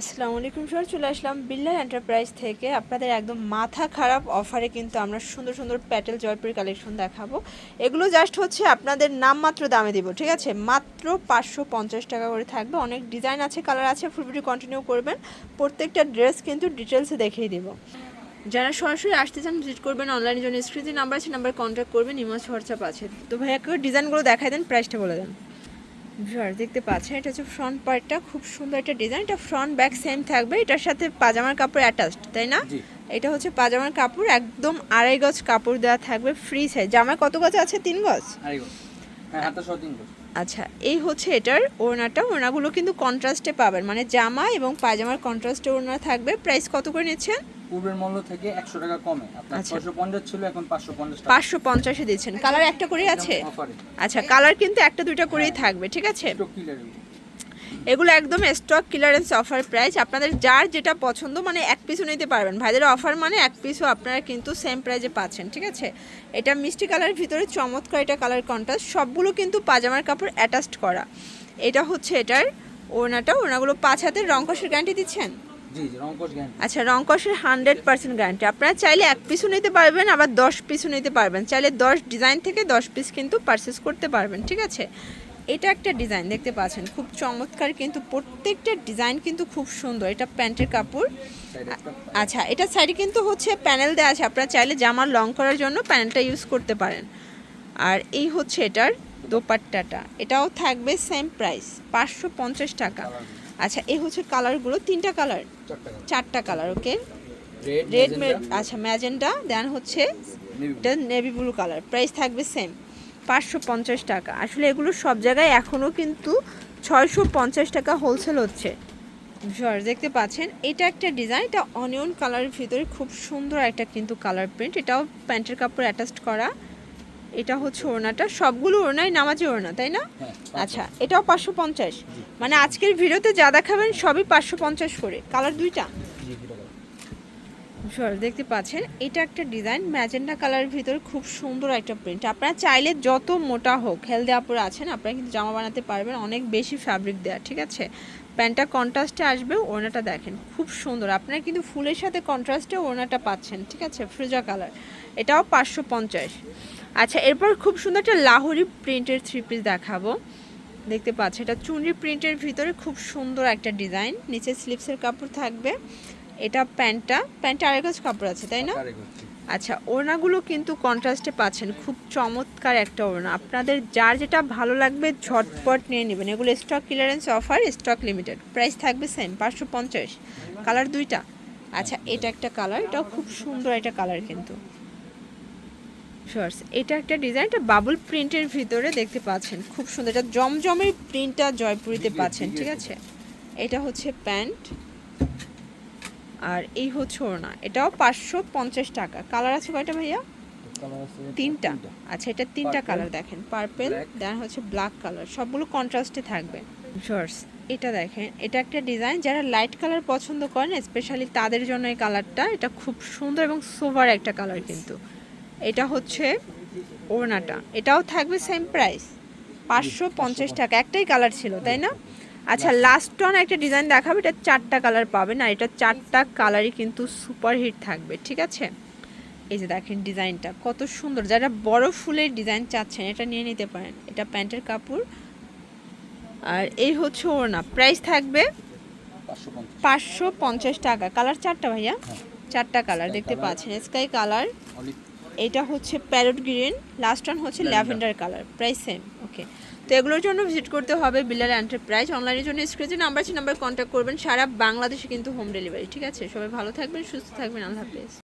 আসসালামু আলাইকুম স্যার চলে আসলাম বিল্লার এন্টারপ্রাইজ থেকে। আপনাদের একদম মাথা খারাপ অফারে কিন্তু আমরা সুন্দর সুন্দর প্যাটেল জয়পুরি কালেকশন দেখাবো। এগুলো জাস্ট হচ্ছে আপনাদের নামমাত্র দামে দিব, ঠিক আছে? মাত্র পাঁচশো পঞ্চাশ টাকা করে থাকবে। অনেক ডিজাইন আছে, কালার আছে ফুল ভিডিও কন্টিনিউ করবেন। প্রত্যেকটা ড্রেস কিন্তু ডিটেলসে দেখিয়ে দিব। যারা সরাসরি আসতে চান ভিজিট করবেন অনলাইনের জন্য। স্ক্রিনে নাম্বার আছে নাম্বার কন্ট্যাক্ট করবেন ইমেজ হোয়াটসঅ্যাপ আছে। তো ভাইয়াকে ডিজাইনগুলো দেখাই দেন প্রাইসটা বলে দেন। ভিউয়ার দেখতে পাচ্ছেন এটা হচ্ছে ফ্রন্ট পার্টটা খুব সুন্দর একটা ডিজাইন এটা ফ্রন্ট ব্যাক সেম থাকবে এটার সাথে পাজামার কাপড় অ্যাটাচড তাই না? এটা হচ্ছে পাজামার কাপড় একদম আড়াই গজ কাপড় দেওয়া থাকবে ফ্রি সাইজ জামায় কত গজ আছে? তিন গজ? হ্যাঁ তিন গো আচ্ছা এই হচ্ছে এটার ওড়নাটা ওড়নাগুলো কিন্তু কন্ট্রাস্টে পাবেন মানে জামা এবং পাজামার কন্ট্রাস্টে ওড়না থাকবে। প্রাইস কত করে নিচ্ছেন? পূর্বের মূল্য থেকে একশো টাকা কমে। আপনার আচ্ছা। ছয়শো পঞ্চাশ ছিল এখন পাঁচশো পঞ্চাশ টাকা। পাঁচশো পঞ্চাশে দিচ্ছেন। কালার একটা করেই আছে? আচ্ছা কালার কিন্তু একটা দুইটা করেই থাকবে ঠিক আছে? এগুলো। একদম স্টক ক্লিয়ারেন্স অফার প্রাইস আপনাদের যার যেটা পছন্দ মানে এক পিসও নিতে পারবেন। ভাইদের অফার মানে এক পিসও আপনারা কিন্তু সেম প্রাইজে পাচ্ছেন ঠিক আছে? এটা মিষ্টি কালারের ভিতরে চমৎকার এটা কালার কন্ট্রাস্ট সবগুলো কিন্তু পাজামার কাপড় অ্যাটাচড করা। এটা হচ্ছে এটার ওড়নাটা। ওড়নাগুলো পাঁচ হাতের গ্যারান্টি দিচ্ছেন জি জি রংকশ জ্ঞান আচ্ছা রংকশের হান্ড্রেড পার্সেন্ট গ্যারান্টি আপনারা চাইলে এক পিসও নিতে পারবেন আবার দশ পিসও নিতে পারবেন। চাইলে দশ ডিজাইন থেকে দশ পিস কিন্তু পারচেস করতে পারবেন ঠিক আছে? এটা একটা ডিজাইন দেখতে পাচ্ছেন। খুব চমৎকার কিন্তু প্রত্যেকটা ডিজাইন কিন্তু খুব সুন্দর। এটা প্যান্টের কাপড়। আচ্ছা এটা সাইডে কিন্তু হচ্ছে প্যানেল দেওয়া আছে। আপনারা চাইলে জামা লং করার জন্য প্যানেলটা ইউজ করতে পারেন। আর এই হচ্ছে এটার দোপাট্টাটা। এটাও থাকবে সেম প্রাইস পাঁচশো পঞ্চাশ টাকা। আচ্ছা এই হচ্ছে কালারগুলো তিনটা কালার চারটা কালার ওকে রেড আচ্ছা ম্যাজেন্টা দেন হচ্ছে নেভি ব্লু কালার প্রাইস থাকবে সেম পাঁচশো পঞ্চাশ টাকা। আসলে এগুলো সব জায়গায় এখনও কিন্তু ছয়শো পঞ্চাশ টাকা হোলসেল হচ্ছে। ভিউয়ার দেখতে পাচ্ছেন? এটা একটা ডিজাইন এটা অনিয়ন কালারের ভিতরে খুব সুন্দর একটা কিন্তু কালার প্রিন্ট এটাও প্যান্টের কাপড় অ্যাটাচড করা। এটা হচ্ছে ওড়নাটা। সবগুলো ওড়নাই নামাজি ওড়না তাই না? হ্যাঁ আচ্ছা এটাও পাঁচশো পঞ্চাশ। মানে আজকের ভিডিওতে যা দেখাবেন সবই পাঁচশো পঞ্চাশ করে। কালার দুইটা? দেখতে পাচ্ছেন এটা একটা ডিজাইন ম্যাজেন্ডা কালারের ভিতরে খুব সুন্দর একটা প্রিন্ট। আপনারা চাইলে যত মোটা হোক হেলদি আপুরে আছেন আপনারা কিন্তু জামা বানাতে পারবেন অনেক বেশি ফ্যাব্রিক দেওয়া ঠিক আছে? প্যান্টটা কন্ট্রাস্টে আসবে ওড়নাটা দেখেন খুব সুন্দর। আপনারা কিন্তু ফুলের সাথে কন্ট্রাস্টে ওড়নাটা পাচ্ছেন ঠিক আছে? ফ্রিজা কালার। এটাও পাঁচশো পঞ্চাশ। আচ্ছা এরপর খুব সুন্দর একটা লাহোরি প্রিন্টের থ্রি পিস দেখাবো। দেখতে পাচ্ছি এটা চুনরি প্রিন্টের ভিতরে খুব সুন্দর একটা ডিজাইন। নিচে স্লিপসের কাপড় থাকবে। এটা প্যান্টটা। প্যান্টটা আরেক কাপড় আছে তাই না? জি। আচ্ছা ওড়নাগুলো কিন্তু কন্ট্রাস্টে পাচ্ছেন। খুব চমৎকার একটা ওড়না। আপনাদের যার যেটা ভালো লাগবে ঝটপট নিয়ে নেবেন। এগুলো stock clearance offer stock limited price থাকবে সেম পাঁচশো পঞ্চাশ। কালার দুইটা। আচ্ছা এটা একটা কালার এটাও খুব সুন্দর একটা কালার কিন্তু। শর্টস এটা একটা ডিজাইন এটা বাবুল প্রিন্টের ভিতরে দেখতে পাচ্ছেন। খুব সুন্দর এটা জমজমের প্রিন্টটা জয়পুরিতে পাচ্ছেন ঠিক আছে। এটা হচ্ছে প্যান্ট। আর এই হচ্ছে ওড়না। এটাও পাঁচশো পঞ্চাশ টাকা। কালার আছে কয়টা ভাইয়া? তিনটা। আচ্ছা এটা তিনটা কালার দেখেন। পার্পেল দেন হচ্ছে ব্ল্যাক কালার সবগুলো কন্ট্রাস্টে থাকবে। শর্টস এটা দেখেন এটা একটা ডিজাইন যারা লাইট কালার পছন্দ করেন স্পেশালি তাদের জন্য এই কালারটা এটা খুব সুন্দর এবং সোভার একটা কালার কিন্তু। এটা হচ্ছে ওড়নাটা। এটাও থাকবে সেম প্রাইস পাঁচশো পঞ্চাশ টাকা। একটাই কালার ছিল তাই না? আচ্ছা লাস্ট অন একটা ডিজাইন দেখাবে এটা চারটা কালার পাবেন। আর এটা চারটা কালারই কিন্তু সুপার হিট থাকবে ঠিক আছে? এই যে দেখেন ডিজাইনটা কত সুন্দর। যারা বড় ফুলের ডিজাইন চাচ্ছেন এটা নিয়ে নিতে পারেন। এটা প্যান্টের কাপড়। আর এই হচ্ছে ওড়না। প্রাইস থাকবে পাঁচশো পঞ্চাশ। টাকা। কালার চারটা ভাইয়া? হ্যাঁ। চারটা কালার দেখতে পাচ্ছেন। স্কাই কালার এটা হচ্ছে প্যারট গ্রিন লাস্ট ওয়ান হচ্ছে lavender colour price same okay তো এগুলোর জন্য ভিজিট করতে হবে বিলার এন্টারপ্রাইজ অনলাইনের জন্য স্ক্রিনে নাম্বার আছে নাম্বার কন্ট্যাক্ট করবেন সারা বাংলাদেশে কিন্তু হোম ডেলিভারি ঠিক আছে? সবাই ভালো থাকবেন সুস্থ থাকবেন আল্লাহ হাফেজ।